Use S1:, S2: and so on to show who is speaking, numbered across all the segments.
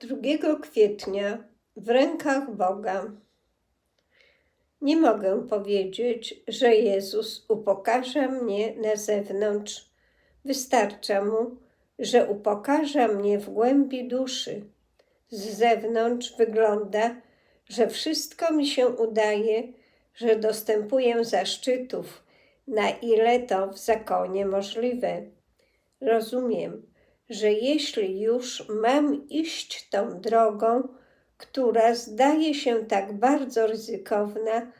S1: 2 kwietnia w rękach Boga. Nie mogę powiedzieć, że Jezus upokarza mnie na zewnątrz. Wystarcza mu, że upokarza mnie w głębi duszy. Z zewnątrz wygląda, że wszystko mi się udaje, że dostępuję zaszczytów, na ile to w zakonie możliwe. Rozumiem, że jeśli już mam iść tą drogą, która zdaje się tak bardzo ryzykowna,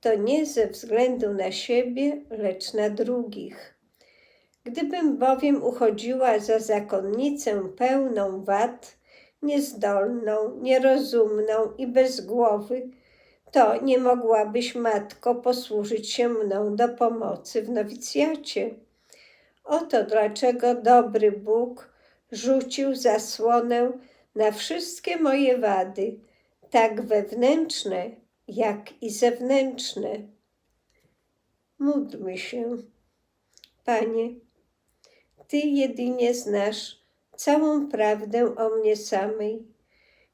S1: to nie ze względu na siebie, lecz na drugich. Gdybym bowiem uchodziła za zakonnicę pełną wad, niezdolną, nierozumną i bez głowy, to nie mogłabyś, matko, posłużyć się mną do pomocy w nowicjacie. Oto dlaczego dobry Bóg rzucił zasłonę na wszystkie moje wady, tak wewnętrzne, jak i zewnętrzne. Módlmy się. Panie, Ty jedynie znasz całą prawdę o mnie samej.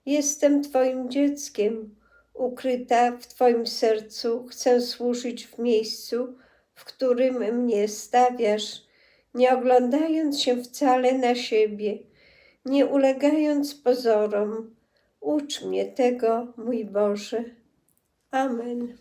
S1: Jestem Twoim dzieckiem, ukryta w Twoim sercu, chcę służyć w miejscu, w którym mnie stawiasz, nie oglądając się wcale na siebie, nie ulegając pozorom. Ucz mnie tego, mój Boże. Amen.